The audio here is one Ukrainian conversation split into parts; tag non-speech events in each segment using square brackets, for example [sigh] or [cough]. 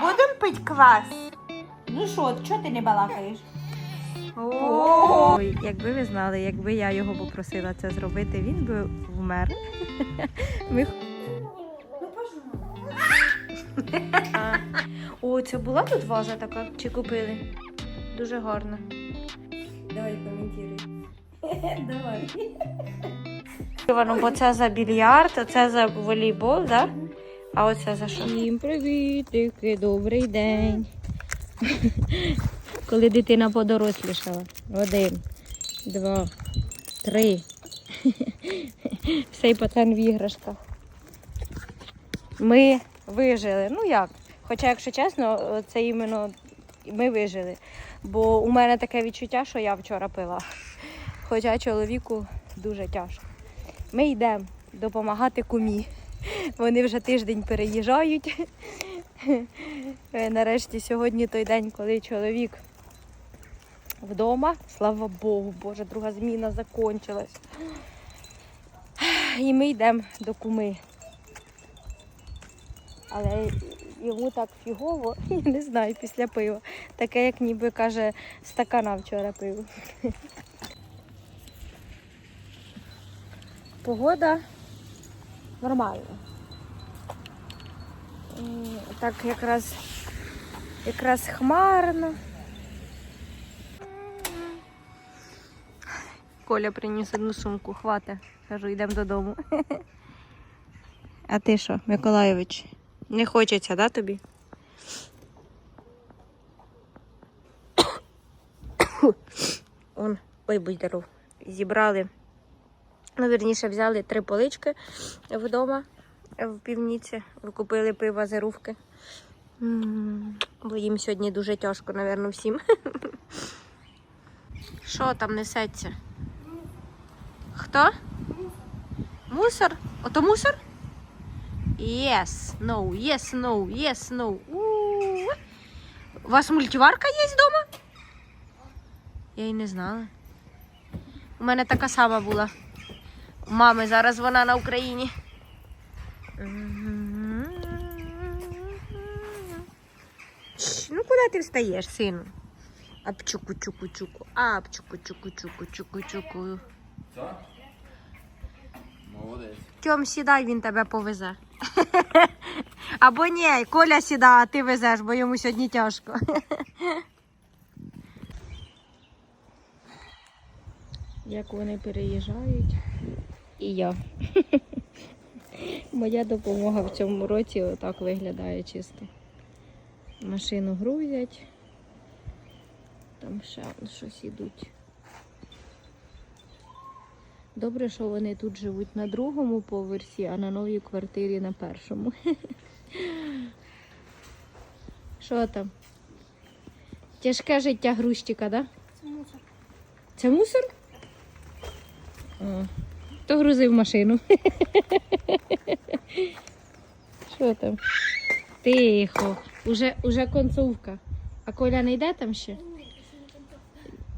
Будемо пити квас. Ну що, чого ти не балакаєш? Ой, якби ви знали, якби я його попросила це зробити, він би вмер. [laughs] Ми... О, це була тут ваза така? Чи купили? Дуже гарна. Давай коментуй. [laughs] Давай. Ну, бо це за більярд, а це за волейбол, да? А оце за що? Всім привітики, добрий день. [laughs] Коли дитина подорослішала. Один, два, три. [laughs] Всей пацан в іграшках. Ми вижили. Ну як? Хоча, якщо чесно, це іменно ми вижили. Бо у мене таке відчуття, що я вчора пила. Хоча чоловіку дуже тяжко. Ми йдемо допомагати кумі. Вони вже тиждень переїжджають. Е, Нарешті сьогодні той день, коли чоловік вдома. Слава Богу, Боже, друга зміна закінчилась. І ми йдемо до куми. Але йому так фігово, [laughs] я не знаю, після пива. Таке, як ніби каже, стакана вчора пив. Погода нормальна. М, Так якраз, якраз хмарно. Коля приніс одну сумку, хвата. Кажу, йдемо додому. [laughs] А ти що, Миколайович? Не хочеться, да, тобі? [coughs] Он, ой, будь здоров. Зібрали, ну, вірніше, взяли три полички вдома в півніці. Купили пиво зарувки. Бо їм сьогодні дуже тяжко, напевно, всім. [laughs] Що там несеться? Хто? Мусор? Ото мусор? Yes, no, yes, no, yes, no. У-у-у. У вас мультиварка є вдома? Я й не знала. У мене така сама була. Мами зараз вона на Україні. Ну куди ти встаєш, сину? Апчуку-чуку-чуку. Апчуку-чуку-чуку-чуку-чуку. Так? Молодець. Тьом, сідай, він тебе повезе. [laughs] Або ні, Коля сіда, а ти везеш, бо йому сьогодні тяжко. Як вони переїжджають. І я. Моя допомога в цьому році отак виглядає чисто. Машину грузять. Там ще щось ідуть. Добре, що вони тут живуть на другому поверсі, а на новій квартирі на першому. [laughs] Що там? Тяжке життя грузчика, да? Це мусор. Це мусор? О, то грузив машину. Що там? Тихо. Уже, уже концовка. А Коля не йде там ще?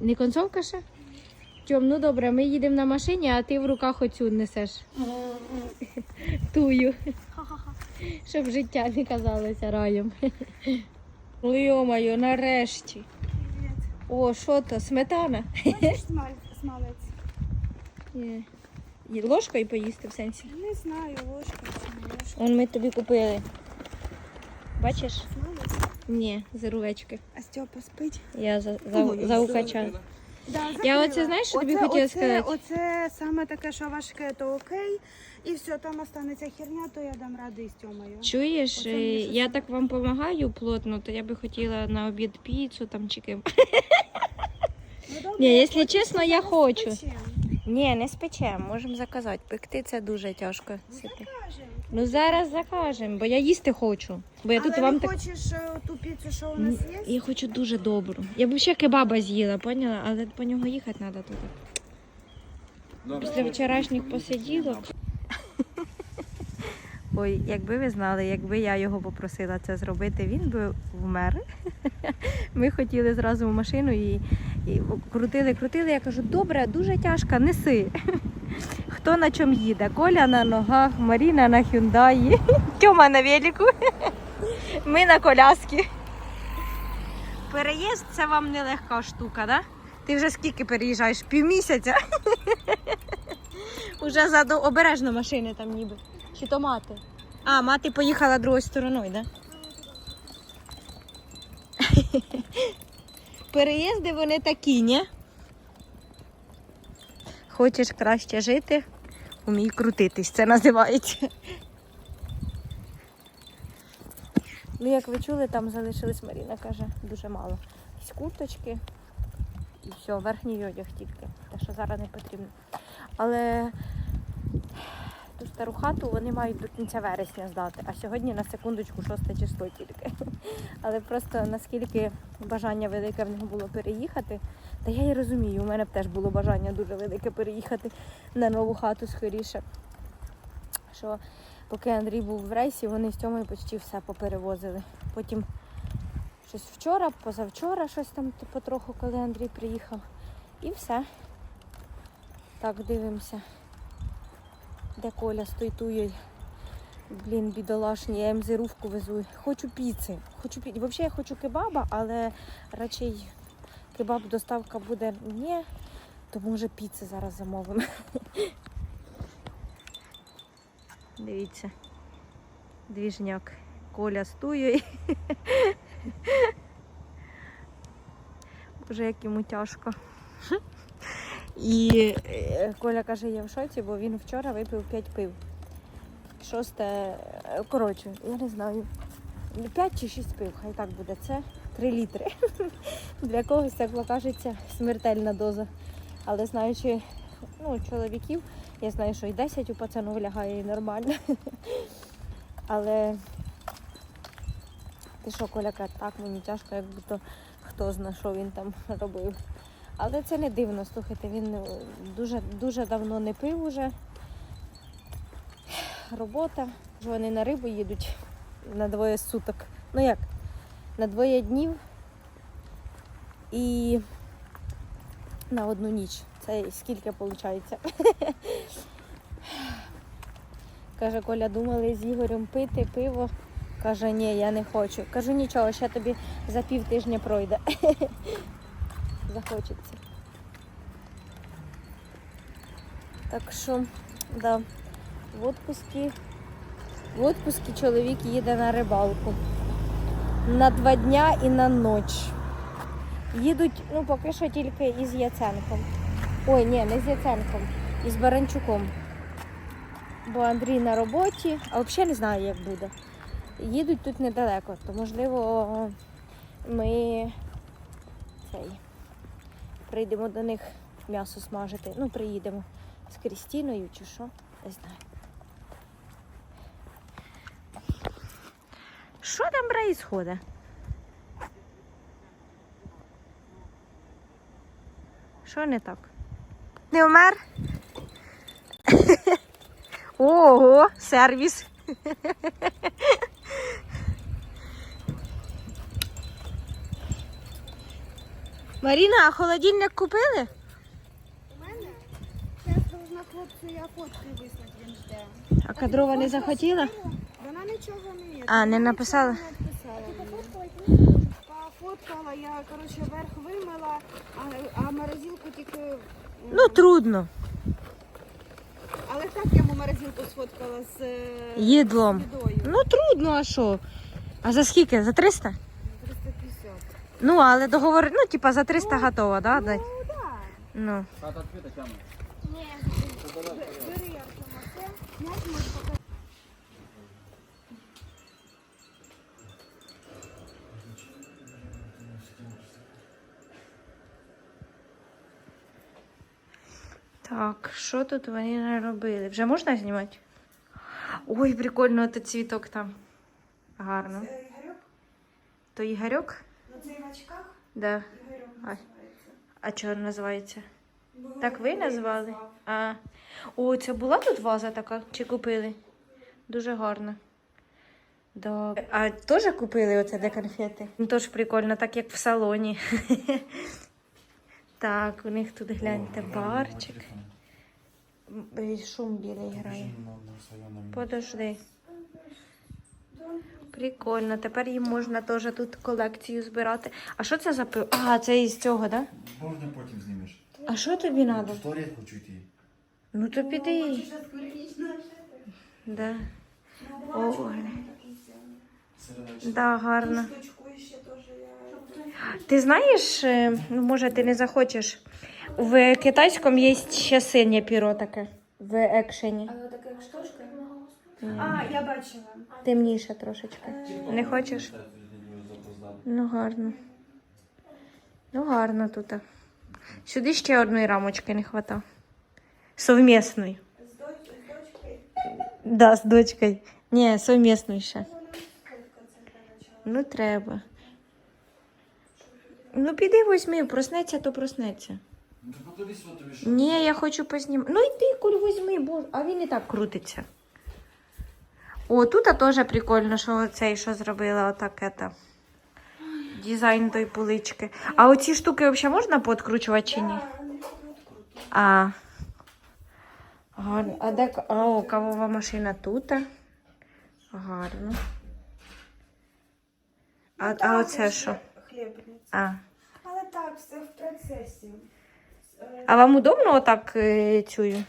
Не концовка ще? Тьом, ну добре, ми їдемо на машині, а ти в руках оцю несеш. Тую. Щоб життя не казалося раєм. Йо-моє, нарешті. О, що то? Сметана? Бачиш смалець? Ложкою поїсти в сенсі. Не знаю, ложка чи не ложка. Он ми тобі купили. Бачиш? Ні, зирувечки. А Степа спить? Я за, за, Ой, заукачала. Да, Я оце, знаєш, що тобі Оце- хотіла оце- сказати? Оце саме таке, що важке, то окей. І все, там останеться херня, то я дам ради з Тьомою. Чуєш, Оце е, мені щось я так вам допомагаю плотно, то я би хотіла на обід піцу там чи ким. Ну, добре, Ні, якщо чесно, я хочу. спечем. Ні, не спечемо, можемо заказати. Пекти це дуже тяжко. сити. Закажемо. Ну зараз закажемо, бо я їсти хочу. Бо я Але тут вам ти так. хочеш е, ту піцу, що у нас є? Я хочу дуже добру. Я б ще кебаба з'їла, поняла? Але по нього їхати треба туди. Після вчорашніх посиділок. Ой, якби ви знали, якби я його попросила це зробити, він би вмер. Ми хотіли зразу в машину і, і крутили, крутили. Я кажу, добре, дуже тяжко, неси. Хто на чому їде? Коля на ногах, Маріна на хюндаї, [laughs] Тьома на велику. Ми на коляски. Переїзд це вам нелегка штука, да? Ти вже скільки переїжджаєш? Півмісяця? [laughs] Уже заду обережно машини там ніби. Чи то мати? А, мати поїхала другою стороною, да? [laughs] Переїзди вони такі, ні? Хочеш краще жити, умій крутитись, це називається. Ну, як ви чули, там залишились Маріна каже, дуже мало. Якісь курточки і все, верхній одяг тільки. Те, що зараз не потрібно. Але ту стару хату вони мають до кінця вересня здати, а сьогодні на секундочку 6 число тільки. [laughs] Але просто наскільки бажання велике в них було переїхати, та я і розумію, у мене б теж було бажання дуже велике переїхати на нову хату скоріше. Що поки Андрій був в рейсі, вони з Тьомою почти все поперевозили. Потім щось вчора, позавчора, щось там потроху, коли Андрій приїхав. І все. Так, дивимося. Де Коля з туй-туєю. Блін, бідолашні, я їм зирувку везу. Хочу піци. Хочу піци. Взагалі я хочу кебаба, але радше кебаб доставка буде ні, то може піци зараз замовимо. [laughs] Дивіться. Двіжняк. Коля з туєю. [laughs] Боже, як йому тяжко. [laughs] І е, Коля каже, я в шоці, бо він вчора випив 5 пив. Шосте, е, коротше, я не знаю. 5 чи 6 пив, хай так буде. Це 3 літри. [laughs] Для когось це кажеться смертельна доза. Але знаючи ну, чоловіків, я знаю, що і 10 у пацану лягає і нормально. [laughs] Але ти що, Коля каже, так мені тяжко, як будто хто зна, що він там [laughs] робив. Але це не дивно, слухайте, він е, дуже, дуже давно не пив уже. Робота. Вони на рибу їдуть на двоє суток. Ну як? На двоє днів і на одну ніч. Це скільки виходить? [laughs] Каже, Коля, думали з Ігорем пити пиво. Каже, ні, я не хочу. Кажу, нічого, ще тобі за пів тижня пройде. [laughs] Захочеться. Так що, да, в отпуску, в отпуску чоловік їде на рибалку. На два дня і на ніч. Їдуть, ну, поки що тільки із Яценком. Ой, ні, не з Яценком, із Баранчуком. Бо Андрій на роботі, а взагалі не знаю, як буде. Їдуть тут недалеко, то можливо ми цей, прийдемо до них м'ясо смажити. Ну, приїдемо з Крістіною чи що, не знаю. Що там происходит? Що не так? Не вмер? [laughs] Ого, сервіс. [laughs] Маріна, а холодильник купили? У мене зараз должна хлопцю я фотки вислати, він жде. А кадрова не захотіла? Вона нічого не є. А, не написала? Пофоткала, я коротше верх вимила, а, а морозилку тільки. Ну, трудно. Але так я йому морозилку сфоткала з е, Їдлом. їдою. Ну, трудно, а що? А за скільки? За 300? 350. Ну, але договор, ну, типа за 300 готова, да? дать? Ну, так. Ну. Хата відкрита, Тяма. Ні, бери Артема це. М'яч може показати. Так, що тут вони наробили? Вже можна знімати? Ой, прикольно, тут цвіток там. Гарно. Це Ігорьок? То Ігорьок? На в очках Да. Ігорьок А. називається. А чого називається? Бо Так ви назвали? назвав. А. О, це була тут ваза така? Чи купили? Дуже гарно. Добре. А теж купили оце де конфети? Ну, теж прикольно, так як в салоні. [laughs] Так, у них тут гляньте барчик. Шум білий грає. Подожди. Прикольно. Тепер їм можна теж тут колекцію збирати. А що це за пиво? А, це із цього, так? Да? Можна потім знімеш. А що тобі треба? В туалет хочу йти. Ну то піди. Да. Ой. Середочка. Да, гарно. Ти знаєш, е, ну, може, ти не захочеш. В китайському є ще синє піро таке в екшені. Але така штучка. А, я бачила. Темніше трошечки. Не хочеш? Ну, гарно. Ну, гарно тут. Сюди ще одної рамочки не хватає. Совмісної. З доч- з дочкою. Да, з дочкою. Ні, совмісної ще. Для начала. Ну, треба. Ну, піди возьми, проснеться, то проснеться. Ну. Ні, я хочу познімати. Ну йди, Коль, візьми, боже, а він і так крутиться. О, тут теж прикольно, що цей, що зробила отак это. Дизайн той полички. А оці штуки взагалі можна подкручувати чи ні? А. Гарно. А де о, кавова машина тут. Гарно. А, а оце що? А. Але так, все в процесі. Е, А вам удобно отак е, цюю?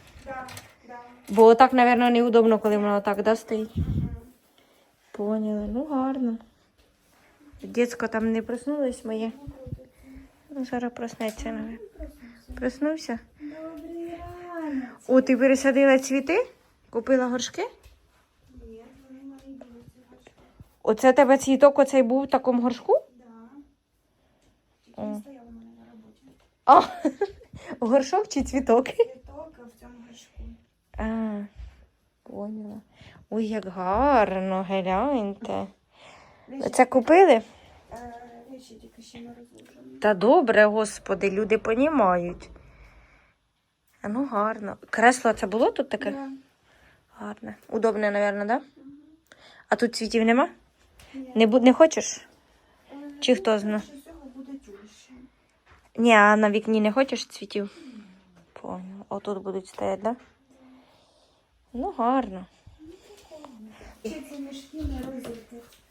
Бо отак, мабуть, неудобно, коли воно отак да, стоїть. Поняли. Ну гарно. Дітсько там не проснулось моє. Ну, зараз проснеться, навіть. Проснувся? О, ти пересадила цвіти? Купила горшки? Оце тебе цвіток оцей був в такому горшку? Роботі. А, [laughs] горшок чи цвіток? Квіток в цьому горшку. Ой, як гарно, гляньте. Це купили? Е. Та добре, господи, люди понімають. А ну гарно. Кресло це було тут таке? Да. Гарне. Удобне, мабуть, да? А тут цвітів нема? Ні. Не, бу- не хочеш? Е, Чи хто зна? Що з цього буде тюльше. Ні, а на вікні не хочеш цвітів? Поняла. Отут будуть стояти, да? Ну, гарно.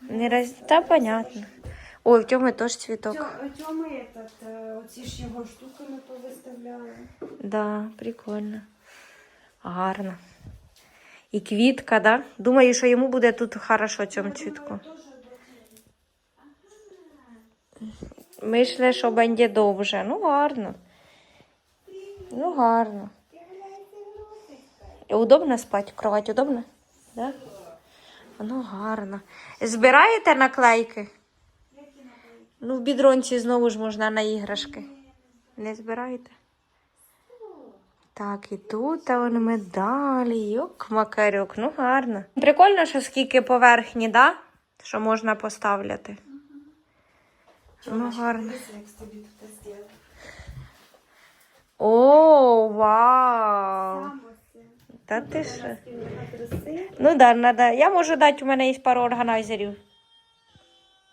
Не роз... Та понятно. Ой, в цьому теж цвіток. Тьома этот, е, оці ж його штуки ми повиставляли. Да, прикольно. Гарно. І квітка, да? Думаю, що йому буде тут хорошо цьому цвітку. Мишле, що буде довше. Ну, гарно. Ну, гарно. І удобно спати? В кровать удобно? Да? Ну, гарно. Збираєте наклейки? Ну, в бідронці знову ж можна на іграшки. Не збираєте? Так, і тут а вон медалі, йок, макарюк, ну гарно. Прикольно, що скільки поверхні, да? Що можна поставляти. Ну, гарно. О, вау! Та ти що? Ну да, надо. Я можу дати, у мене є пару органайзерів.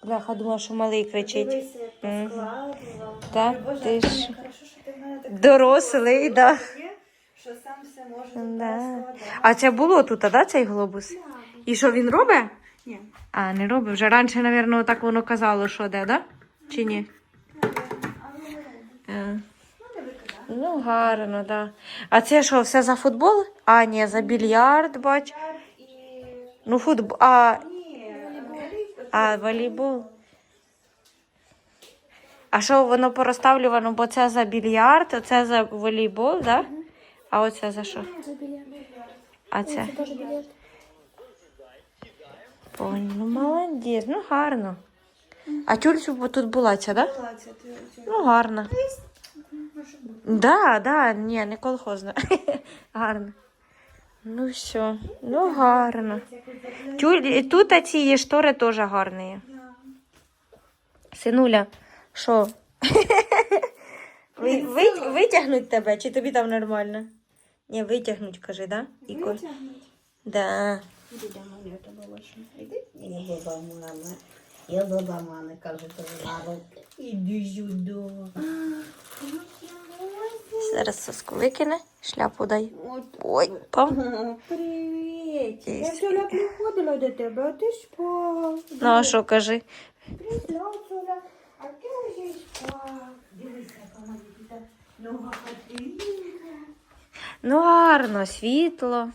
Бляха, думала, що малий кричить. Дивися, як Мгм. Та Ой, Боже, ти Аня, ж хорошо, що ти в мене так дорослий, да. є, Що сам все може Да. розкладати. А це було тут, а, да, цей глобус? І що він робить? Ні. А, не робить. Вже раніше, мабуть, так воно казало, що де, да? Чи ні? А ну. Е. Ну гарно, да. А це що, все за футбол? А, ні, за більярд, бач. Ну, футбол. А, а волейбол. А що воно порозставлювано, бо це за більярд, а це за волейбол, да? А оце за що? А це? Понял, ну молодець, ну гарно. А тюльцю тут була ця, да? Ти оце. Ну, гарно. Може бути. Да, да, ні, не колхозно. гарно. Ну все, ну гарно. Тут ці є штори теж гарні. Синуля, що? Ви, ви, витягнуть тебе, чи тобі там нормально? Ні, витягнуть, кажи, да? Іко? Витягнуть. Да. Іди я тебе бачу. Іди. Я Я до мами кажу, тобі мама. Іди сюди. Зараз соску викине, шляпу дай. Ой, пам. Привіт. Я вчора приходила до тебе, а ти спав. Ну, а що кажи? Прийшла вчора, а ти вже спав. Дивись, яка нога потрібна. Ну, гарно, світло.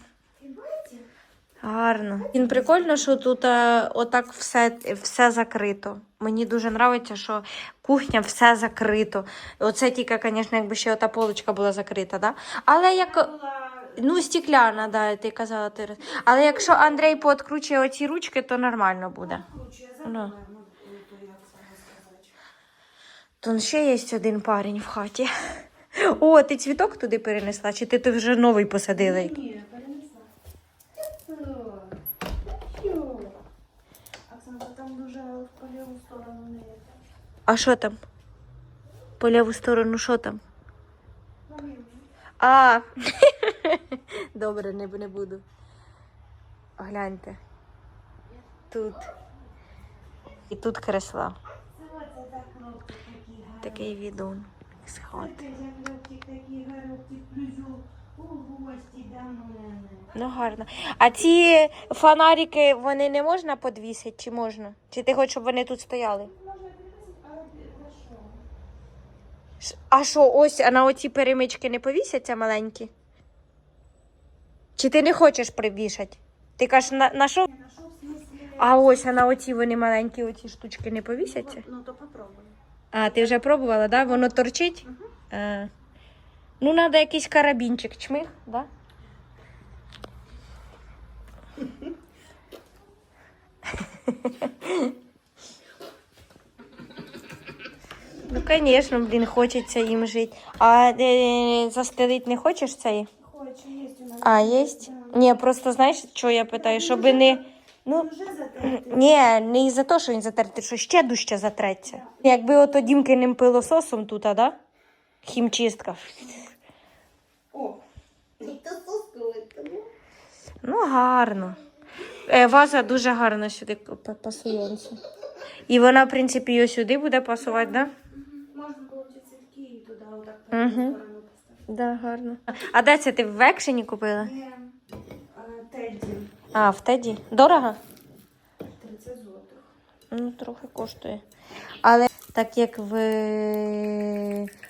Ти? Гарно. Він прикольно, що тут е, отак все, все закрито. Мені дуже подобається, що кухня все закрито. Оце тільки, звісно, якби ще ота полочка була закрита, да? Але як. Ну, стекляна, да, ти казала ти. Але якщо Андрій пооткручує оці ручки, то нормально буде. Ну. Тут ще є один парень в хаті. О, ти цвіток туди перенесла, чи ти тут вже новий посадила? Ні, перенесла. Що? Що? Там дуже в поліву сторону не є. А що там? По ліву сторону, що там? А, [laughs] добре, не, не буду. Гляньте. Тут. І тут кресла. Такий відон з у гості до мене. Ну, гарно. А ці фонарики, вони не можна підвісити, чи можна? Чи ти хочеш, щоб вони тут стояли? Можна підписати, але на що? Ш- А що, ось а на оці перемички не повісяться маленькі? Чи ти не хочеш привішати? Ти кажеш, на, на що? На що в смислі? А ось а на оці вони маленькі, оці штучки не повісяться? Ну то попробуй. А, ти вже пробувала, да? Воно торчить? А. Ну, треба якийсь карабінчик, чмих, да? Ну, звісно, блін, хочеться їм жити. А е, застелити не хочеш цей? Хочу, є у нас. А, є? Ні, просто знаєш, що я питаю, щоб не. Ну, ні, не із-за того, що він затертий, що ще дужче затреться. Якби ото дімкиним пилососом тут, а да? Хімчистка. О, І то соскули, Ну, гарно. Е, ваза дуже гарно сюди па- пасує. І вона, в принципі, і сюди буде пасувати, так? Да? можна було ці цвітки і туди отак Мгм. сторону поставити. Да, гарно. А де це ти в екшені купила? Є а, Тедді, А, в Теді. Дорого? 30 злотих. Ну, трохи коштує. Але так як в,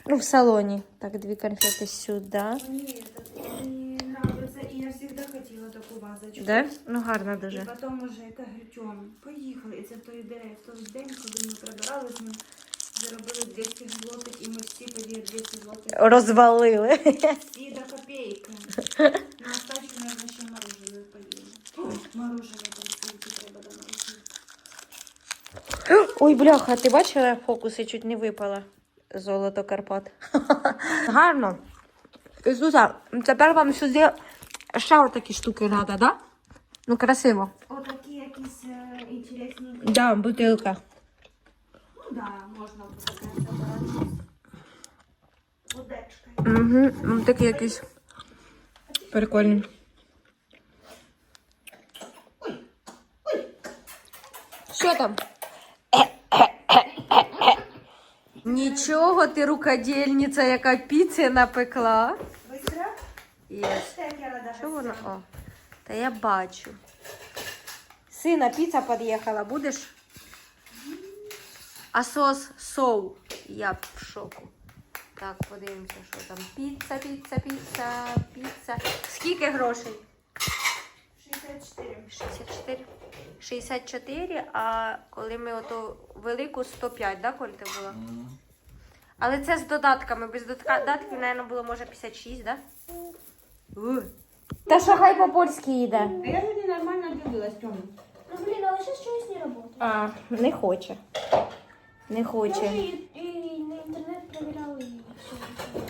ну, в салоні, так, дві конфети сюди. Так, мені нравиться, і я завжди хотіла таку вазочку. Да? Ну, гарно І дуже. потім уже яка Тьом, поїхали. І це той день, в той день, коли ми прибирали з ним, заробили 200 злотих, і ми всі тоді 200 злотих. Розвалили. Всі до копійки. [laughs] На остачку, наверное, ще мороженое поїли. Мороженое там скільки треба до мороженого. Ой, бляха, ти бачила фокуси, чуть не випала. Золото Карпат. [laughs] Гарно. Ісуса, тепер вам сюди ще такі штуки треба, да? Ну, красиво. Отакі якісь е, інтересні. Да, бутилка. Ну да, можна буде. Водечка. Угу, ну, такі якісь прикольні. Що там? Нічого, ти рукодільниця, яка піці напекла. Быстро? Є. Що воно? О, та я бачу. Сина, піца під'їхала, будеш? А сос соу. Я в шоку. Так, подивимося, що там. Піца, піца, піца, піца. Скільки грошей? 64. 64. 64, а коли ми ото велику 105, да, Коль ти була? Але це з додатками. Без додатка- додатків, мабуть, було може 56, да? Та що хай по-польськи йде. Я вроде нормально дивилась, Тём. Ну блин, а вот сейчас чогось не работает. А, не хоче. Не Я уже хоче. и, и на и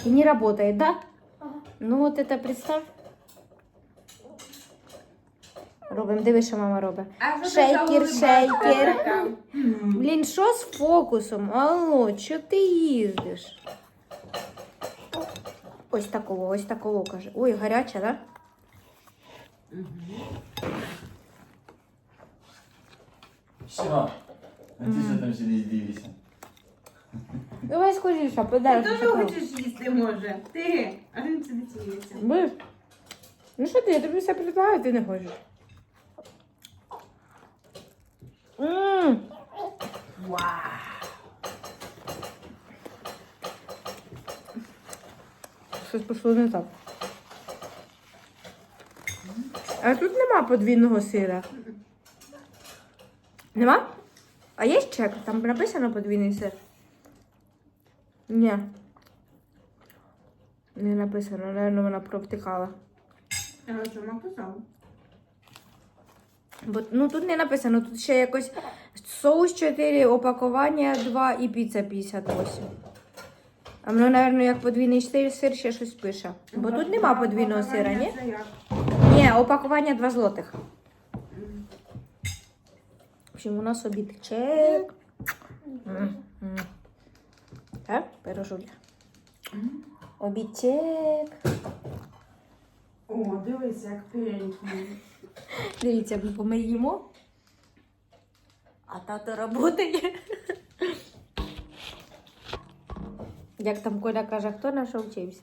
все. И не работает, да? Ага. Ну вот это представь. Робимо, диви, що мама робить. Шейкер, шейкер. Блін, що з фокусом? Алло, що ти їздиш? Ось такого, ось такого каже. Ой, гаряча, да? Все. А ти що там сидиш дивишся? Давай скоріше, подай. Ти теж хочеш їсти, може? Ти, а він сидить і їсть. Ну що ти, я тобі все предлагаю, ти не хочеш. Мм. Щось пішло не так. А тут нема подвійного сира. Нема? А є чек? Там написано подвійний сир? Ні. Не написано, напевно, вона провтикала. А що написав? Бо, ну тут не написано, тут ще якось соус 4, опакування 2 і піца 58. А воно, напевно, як подвійний сир, сир ще щось пише. Бо тут нема подвійного сира, ні? Ні, опакування 2 злотих. В общем, у нас м. Так, пирожуля. Обідчик. О, дивись, як пенький. Дивіться, ми їмо. А тато працює. Як там Коля каже, хто на що вчився?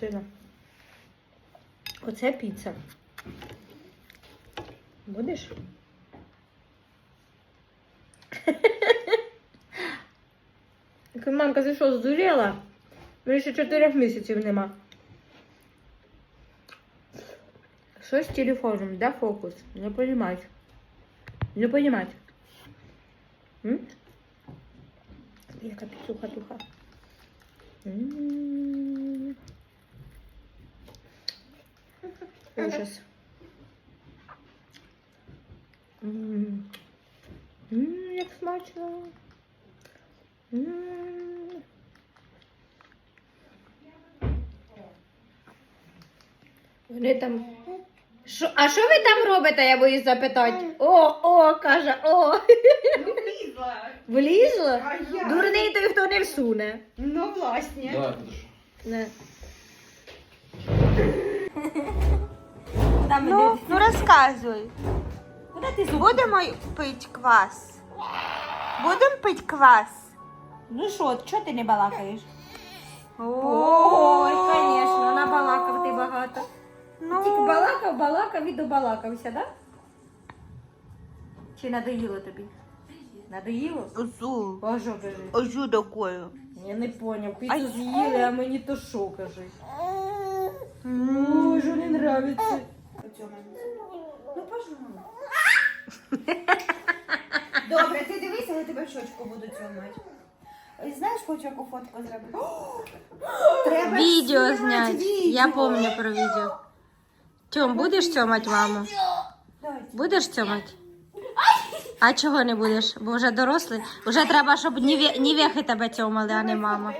Сина. Оце піца. Будеш? Мамка, ти що, здуріла? Мені ще чотирьох місяців нема. Що з телефоном? Де фокус? Не понимать. Не понимать. М? Яка піцуха туха. М. Ужас. М. М, Як смачно. М. Вони там. Шо, а що ви там робите, я боюсь запитати? О, о, каже, о. Влізло? А я? Дурний той, хто не всуне. Ну, власне. Не. Ну, ну розказуй. Куди ти зуб? Будемо пити квас. Будемо пити квас. Ну що, чого ти не балакаєш? Ой, Ой, звісно, набалакав ти багато. Ну, Тільки балакав, балакав і добалакався, да? Чи надоїло тобі? Надоїло? Озу. А кажи? Озу такою. Я не поняв, піцу з'їли, а мені то що кажи? Ой, що не нравиться. Ну, пожалуйста. [laughs] Добре, ти дивись, але тебе в щочку буду цьомати. Знаєш, хочу яку фотку зробити? [gasps] Треба Відео зняти. Я пам'ятаю про відео. Тьом, будеш цьомати маму? Будеш цьомати? А чого не будеш? Бо вже дорослий. Вже треба, щоб ніве- нівехи тебе цьомали, а не мама.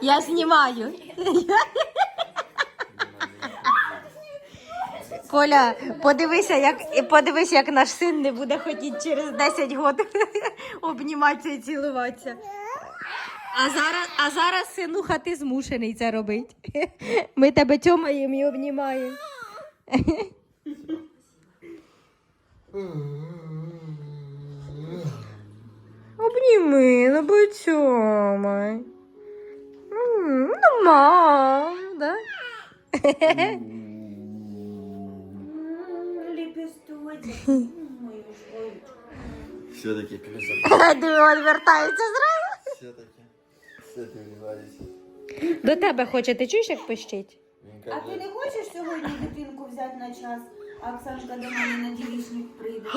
Я знімаю. Коля, подивися, як подивись, як наш син не буде хотіти через 10 років [laughs] обніматися і цілуватися. А зараз, а зараз, синуха, ти змушений це робити. [laughs] Ми тебе тьомаємо і обнімаємо. [laughs] Обніми, ну будь цьомай. Ну, мам, да? [laughs] Ліпісточок. Все-таки красота. Диви, відвертається зразу. Все-таки. Все ти вливаєшся. До тебе хоче, ти чуєш, як пищить? Він А ти не хочеш сьогодні дитинку взяти на час? А Оксанка до мене на дівічник прийде. [gasps]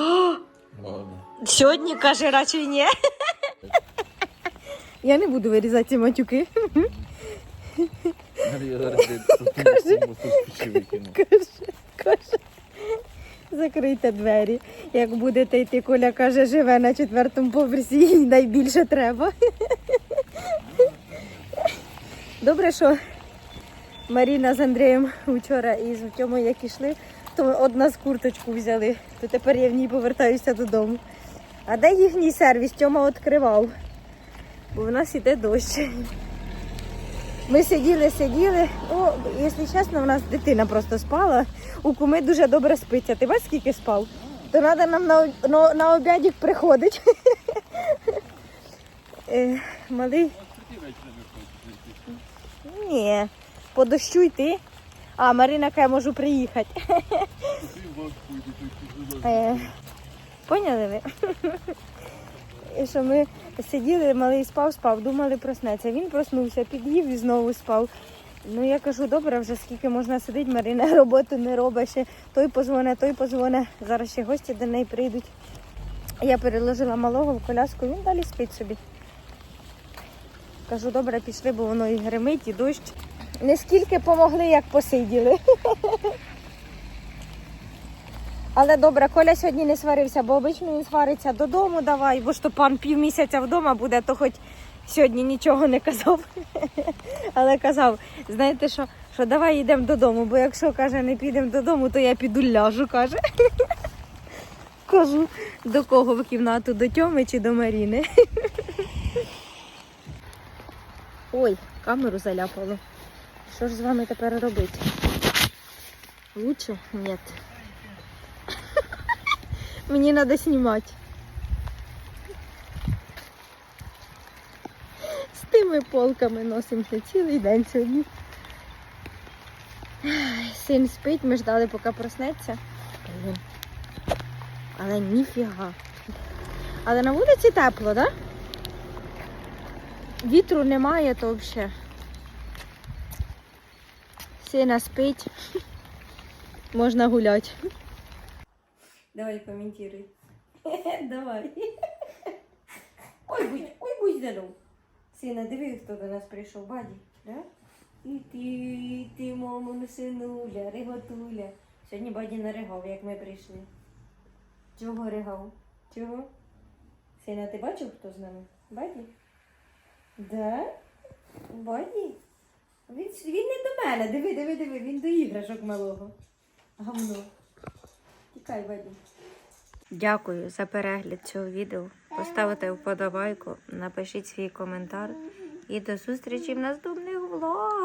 Ладно. Сьогодні каже, радше ні. Я не буду вирізати ці матюки. Я зараз тут викину. Каже, каже. Закрийте двері. Як будете йти, Коля каже, живе на четвертому поверсі, їй найбільше треба. Добре, що Маріна з Андрієм вчора із Тьомою як ішли, то одна з курточку взяли, то тепер я в ній повертаюся додому. А де їхній сервіс? Тьома відкривав, бо в нас іде дощ. Ми сиділи, сиділи. О, якщо чесно, в нас дитина просто спала. У куми дуже добре спиться. Ти бачиш, скільки спав? То треба нам на, на, на обідік приходить. [laughs] Е, Малий. Ні, по дощу йти. А, Марина каже, можу приїхати. Е, Поняли ви? І що ми сиділи, малий спав, спав, думали проснеться. Він проснувся, під'їв і знову спав. Ну я кажу, добре, вже скільки можна сидіти, Марина [laughs] роботу не робить. Ще той позвоне, той позвоне. Зараз ще гості до неї прийдуть. Я переложила малого в коляску, він далі спить собі. Кажу, добре, пішли, бо воно і гримить, і дощ. Не скільки помогли, як посиділи. [laughs] Але добре, Коля сьогодні не сварився, бо обично він свариться додому давай, бо ж то пан півмісяця вдома буде, то хоч сьогодні нічого не казав. [laughs] Але казав, знаєте що, що давай йдемо додому, бо якщо каже, не підемо додому, то я піду ляжу, каже. [laughs] Кажу, до кого в кімнату, до Тьоми чи до Маріни. Ой, камеру заляпало. Що ж з вами тепер робити? Лучше? Ні. [laughs] Мені треба знімати. З тими полками носимося цілий день сьогодні. Син спить, ми ждали, поки проснеться. Але ніфіга. Але на вулиці тепло, так? Да? Вітру немає, то взагалі. Сина спить. Можна гуляти. Давай коментируй. [laughs] Давай. Ой, будь, ой, будь здоров. Сина, диви, хто до нас прийшов, баді. Да? І ти, і ти, мамину синуля, риготуля. Сьогодні баді наригав, як ми прийшли. Чого ригав? Чого? Сина, ти бачив, хто з нами? Баді? Да? Баді? Він, він не до мене. Диви, диви, диви, він до іграшок малого. Гавно. Тікай, Баді. Дякую за перегляд цього відео. Поставте вподобайку, напишіть свій коментар. І до зустрічі в наступних влогах.